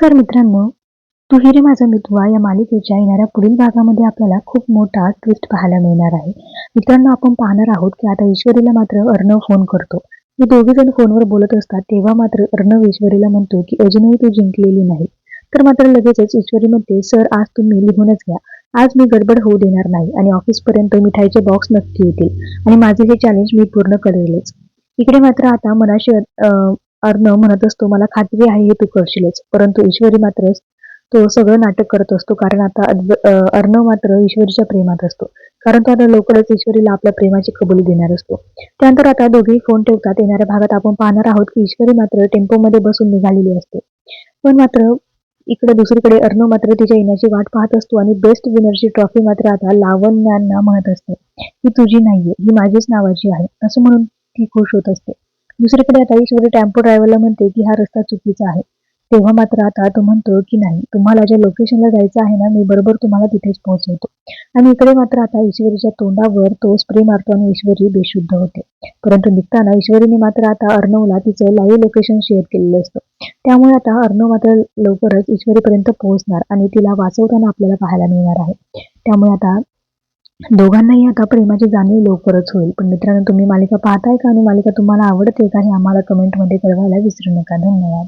नमस्कार मित्रांनो. तू हिरे माझा मितवा या मालिकेच्या येणाऱ्या पुढील भागामध्ये आपल्याला खूप मोठा ट्विस्ट पाहायला मिळणार आहे. मित्रांनो आपण पाहणार आहोत की आता ईश्वरीला मात्र अर्णव फोन करतो. हे दोघे जण फोनवर बोलत असतात तेव्हा मात्र अर्णव ईश्वरीला म्हणतो की अजूनही तू जिंकलेली नाही. तर मात्र लगेचच ईश्वरी म्हणते सर आज तुम्ही लिहूनच घ्या. आज मी गडबड होऊ देणार नाही आणि ऑफिसपर्यंत मिठाईचे बॉक्स नक्की येतील आणि माझे हे चॅलेंज मी पूर्ण करेलच. इकडे मात्र आता मनाशी अर्णव म्हणत असतो मला खात्री आहे हे तू करशीलच परंतु ईश्वरी मात्र तो सगळं नाटक करत असतो. कारण आता अर्णव मात्र ईश्वरीच्या प्रेमात असतो. कारण तो आता लवकरच ईश्वरीला आपल्या प्रेमाची कबुली देणार असतो. त्यानंतर आता दोघेही फोन ठेवतात. येणाऱ्या भागात आपण पाहणार आहोत की ईश्वरी मात्र टेम्पोमध्ये बसून निघालेली असते. पण मात्र इकडे दुसरीकडे अर्णव मात्र तिच्या येण्याची वाट पाहत असतो आणि बेस्ट विनरची ट्रॉफी मात्र आता लावण्यांना म्हणत असते. ही तुझी नाहीये. ही माझीच नावाची आहे. असं म्हणून ती खुश होत असते. दुसरीकडे आता ईश्वरी टेम्पो ड्रायव्हरला म्हणते की हा रस्ता चुकीचा आहे. तेव्हा मात्र आता तो म्हणतो की नाही तुम्हाला ज्या लोकेशनला जायचं आहे ना मी बरोबर तुम्हाला तिथेच पोहोचवतो. आणि इकडे मात्र आता ईश्वरीच्या तोंडावर तो स्प्रे मारतो आणि ईश्वरी बेशुद्ध होते. परंतु निघताना ईश्वरीने मात्र आता अर्णवला तिचं लाईव्ह लोकेशन शेअर केलेलं असतं. त्यामुळे आता अर्णव मात्र लवकरच ईश्वरीपर्यंत पोहोचणार आणि तिला वाचवताना आपल्याला पाहायला मिळणार आहे. त्यामुळे आता दोघांनाही आता प्रेमाची जाणीव लवकरच होईल. पण मित्रांनो तुम्ही मालिका पाहताय का? आणि मालिका तुम्हाला आवडते का? हे आम्हाला कमेंटमध्ये कळवायला विसरू नका. धन्यवाद.